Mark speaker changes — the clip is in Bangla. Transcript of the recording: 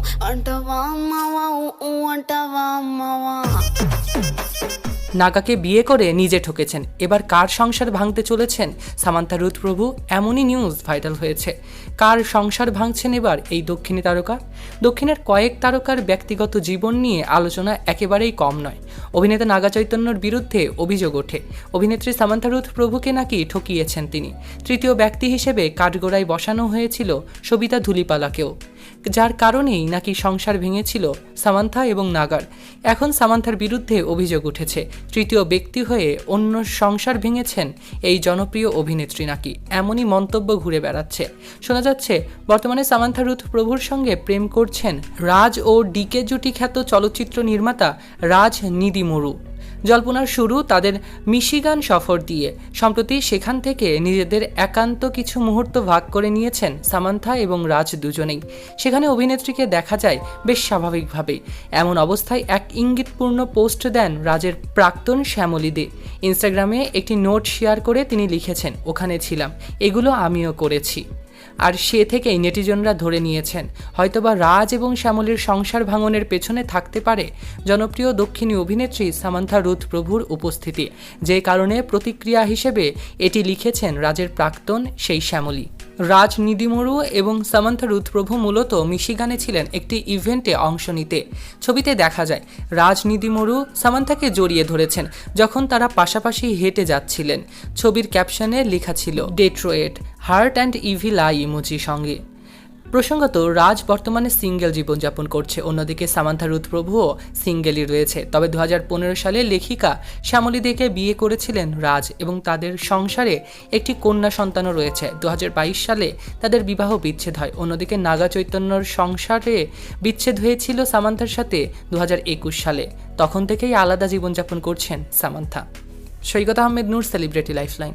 Speaker 1: ও
Speaker 2: নাগাকে বিয়ে করে নিজে ঠকেছেন। এবার কার সংসার ভাঙতে চলেছেন? সামান্তা রুথ প্রভু এমনই নিউজ ভাইরাল হয়েছে। কার সংসার ভাঙছেন এবার এই দক্ষিণী তারকা? দক্ষিণের কয়েক তারকার ব্যক্তিগত জীবন নিয়ে আলোচনা একেবারেই কম নয়। অভিনেতা নাগা চৈতন্যর বিরুদ্ধে অভিযোগ ওঠে। অভিনেত্রী সামান্তা রুথ প্রভুকে নাকি ঠকিয়েছেন তিনি। তৃতীয় ব্যক্তি হিসেবে কাঠগোড়ায় বসানো হয়েছিল সবিতা ধুলিপালাকেও। যার কারণেই নাকি সংসার ভেঙেছিল সামান্থা এবং নাগার। এখন সামান্থার বিরুদ্ধে অভিযোগ উঠেছে। তৃতীয় ব্যক্তি হয়ে অন্য সংসার ভেঙেছেন এই জনপ্রিয় অভিনেত্রী নাকি। এমনই মন্তব্য ঘুরে বেড়াচ্ছে। শোনা যাচ্ছে, বর্তমানে সামান্থা রুথ প্রভুর সঙ্গে প্রেম করছেন রাজ ও ডিকে জুটি খ্যাত চলচ্চিত্র নির্মাতা রাজ নিদিমরু। জল্পনার শুরু তাদের মিশিগান সফর দিয়ে। সম্প্রতি সেখান থেকে নিজেদের একান্ত কিছু মুহূর্ত ভাগ করে নিয়েছেন সামান্থা এবং রাজ দুজনেই। সেখানে অভিনেত্রীকে দেখা যায় বেশ স্বাভাবিকভাবেই। এমন অবস্থায় এক ইঙ্গিতপূর্ণ পোস্ট দেন রাজের প্রাক্তন শ্যামলী দে। ইনস্টাগ্রামে একটি নোট শেয়ার করে তিনি লিখেছেন, ওখানে ছিলাম। এগুলো আমিও করেছি। আর সে থেকেই নেটিজনরা ধরে নিয়েছেন। হয়তোবা রাজ এবং শ্যামলের সংসার ভাঙনের পেছনে থাকতে পারে জনপ্রিয় দক্ষিণী অভিনেত্রী সামান্থা রুথ প্রভুর উপস্থিতি। যে কারণে প্রতিক্রিয়া হিসেবে এটি লিখেছেন রাজের প্রাক্তন সেই শ্যামলী। রাজ নিদিমরু এবং সামান্থা রুথ প্রভু মূলত মিশিগানে ছিলেন একটি ইভেন্টে অংশ নিতে। ছবিতে দেখা যায় রাজ নিদিমরু সামান্থাকে জড়িয়ে ধরেছেন যখন তারা পাশাপাশি হেঁটে যাচ্ছিলেন। ছবির ক্যাপশনে লেখা ছিল, Detroit, heart and evil eye emoji সঙ্গে। প্রসঙ্গত, রাজ বর্তমানে সিঙ্গেল জীবনযাপন করছে। অন্যদিকে, সামান্থা রুথ প্রভুও সিঙ্গেলই রয়েছে। তবে দু হাজার পনেরো সালে লেখিকা শ্যামলী দেকে বিয়ে করেছিলেন রাজ এবং তাদের সংসারে একটি কন্যা সন্তানও রয়েছে। দু হাজার বাইশ সালে তাদের বিবাহ বিচ্ছেদ হয়। অন্যদিকে, নাগা চৈতন্যর সংসারে বিচ্ছেদ হয়েছিল সামান্থার সাথে দু হাজার একুশ সালে। তখন থেকেই আলাদা জীবনযাপন করছেন Samantha. Saikat Ahmed Noor, celebrity lifeline.